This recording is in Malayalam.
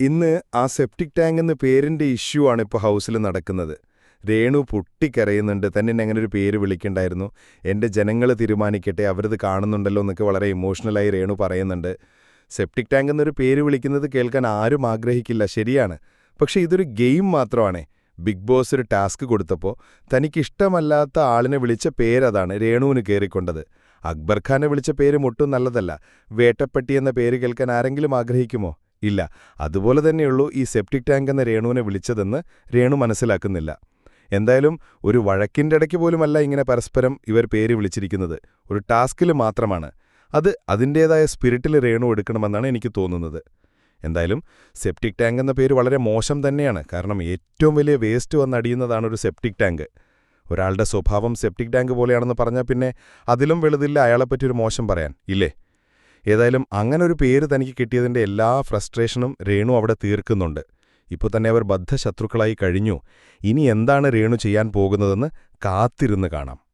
ഇന്ന് ആ സെപ്റ്റിക് ടാങ്ക് എന്ന പേരിന്റെ ഇഷ്യൂ ആണ് ഇപ്പോൾ ഹൗസിൽ നടക്കുന്നത്. രേണു പൊട്ടിക്കരയുന്നുണ്ട്. തന്നെ എന്നെ അങ്ങനെ ഒരു പേര് വിളിക്കണ്ടായിരുന്നു എന്റെ ജനങ്ങൾ തീരുമാനിക്കട്ടെ അവരത് കാണുന്നുണ്ടല്ലോ എന്നൊക്കെ വളരെ ഇമോഷണലായി രേണു പറയുന്നുണ്ട്. സെപ്റ്റിക് ടാങ്ക് എന്നൊരു പേര് വിളിക്കുന്നത് കേൾക്കാൻ ആരും ആഗ്രഹിക്കില്ല. ശരിയാണ്. പക്ഷേ ഇതൊരു ഗെയിം മാത്രമാണേ. ബിഗ് ബോസ് ഒരു ടാസ്ക് കൊടുത്തപ്പോൾ തനിക്കിഷ്ടമല്ലാത്ത ആളിനെ വിളിച്ച പേരതാണ് രേണുവിന് കയറിക്കൊണ്ടത്. അക്ബർ ഖാനെ വിളിച്ച പേര് മുട്ടും നല്ലതല്ല. വേട്ടപ്പെട്ടി എന്ന പേര് കേൾക്കാൻ ആരെങ്കിലും ആഗ്രഹിക്കുമോ? ഇല്ല. അതുപോലെ തന്നെയുള്ളൂ ഈ സെപ്റ്റിക് ടാങ്ക് എന്ന രേണുവിനെ വിളിച്ചതെന്ന് രേണു മനസ്സിലാക്കുന്നില്ല. എന്തായാലും ഒരു വഴക്കിന്റെ ഇടയ്ക്ക് പോലുമല്ല ഇങ്ങനെ പരസ്പരം ഇവർ പേര് വിളിച്ചിരിക്കുന്നത്. ഒരു ടാസ്കിൽ മാത്രമാണ്. അത് അതിന്റേതായ സ്പിരിറ്റിൽ രേണു എടുക്കണമെന്നാണ് എനിക്ക് തോന്നുന്നത്. എന്തായാലും സെപ്റ്റിക് ടാങ്ക് എന്ന പേര് വളരെ മോശം തന്നെയാണ്. കാരണം ഏറ്റവും വലിയ വേസ്റ്റ് വന്നടിയുന്നതാണ് ഒരു സെപ്റ്റിക് ടാങ്ക്. ഒരാളുടെ സ്വഭാവം സെപ്റ്റിക് ടാങ്ക് പോലെയാണെന്ന് പറഞ്ഞാൽ പിന്നെ അതിലും വെളുതില്ല അയാളെപ്പറ്റി ഒരു മോശം പറയാൻ. ഇല്ലേ? ഏതായാലും അങ്ങനെ ഒരു പേര് തനിക്ക് കിട്ടിയതിന്റെ എല്ലാ ഫ്രസ്ട്രേഷനും രേണു അവിടെ തീർക്കുന്നുണ്ട്. ഇപ്പോൾ തന്നെ അവർ ബദ്ധശത്രുക്കളായി കഴിഞ്ഞു. ഇനി എന്താണ് രേണു ചെയ്യാൻ പോകുന്നതെന്ന് കാത്തിരുന്ന് കാണാം.